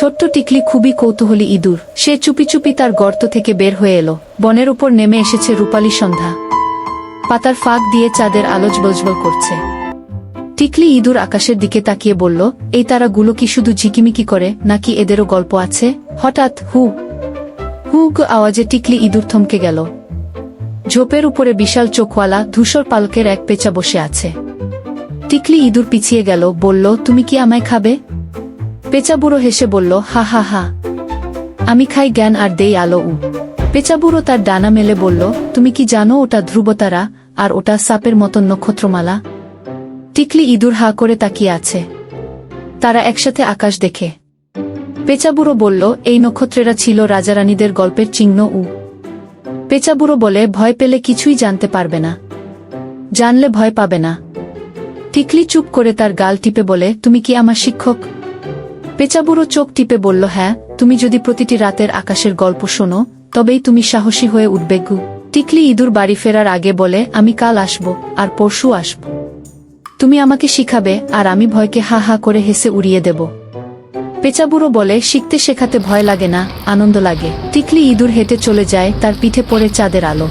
ছোট্ট টিকলি খুবই কৌতূহলী ইঁদুর। সে চুপি চুপি তার গর্ত থেকে বের হয়ে এলো। বনের উপর নেমে এসেছে রূপালী সন্ধ্যা। পাতার ফাঁক দিয়ে চাঁদের আলোচ বজবল করছে। টিকলি ইঁদুর আকাশের দিকে তাকিয়ে বলল, এই তারাগুলো কি শুধু ঝিকিমিকি করে, নাকি এদেরও গল্প আছে? হঠাৎ, হু। হুগ আওয়াজে টিকলি ইঁদুর থমকে গেল। ঝোপের উপরে বিশাল চোখওয়ালা ধূসর পালকের এক পেঁচা বসে আছে। টিকলি ইঁদুর পিছিয়ে গেল, বলল, তুমি কি আমায় খাবে? পেঁচা বুড়ো হেসে বলল, হা হা হা। আমি খাই জ্ঞান আর দেই আলো উ। পেঁচা বুড়ো তার ডানা মেলে বলল, তুমি কি জানো ওটা ধ্রুবতারা আর ওটা সাপের মতন নক্ষত্রমালা? টিকলি ইঁদুর হা করে তাকিয়ে আছে। তারা একসাথে আকাশ দেখে। পেঁচাবুড়ো বলল, এই নক্ষত্রেরা ছিল রাজারানীদের গল্পের চিহ্ন উ। পেঁচাবুড়ো বলে, ভয় পেলে কিছুই জানতে পারবে না। জানলে ভয় পাবে না। টিকলি চুপ করে তার গাল টিপে বলে, তুমি কি আমার শিক্ষক? পেঁচাবুড়ো চোখ টিপে বলল হ্যাঁ তুমি যদি প্রতিটি রাতের আকাশের গল্প শোনো, তবেই তুমি সাহসী হয়ে উঠবে, গু। টিকলি ইঁদুর বাড়ি ফেরার আগে বলে, আমি কাল আসব, আর পরশু আসব। তুমি আমাকে শিখাবে, আর আমি ভয়কে হা হা করে হেসে উড়িয়ে দেব। পেঁচাবুড়ো বলে, শিখতে শেখাতে ভয় লাগে না, আনন্দ লাগে। টিকলি ইঁদুর হেঁটে চলে যায়, তার পিঠে পড়ে চাঁদের আলো।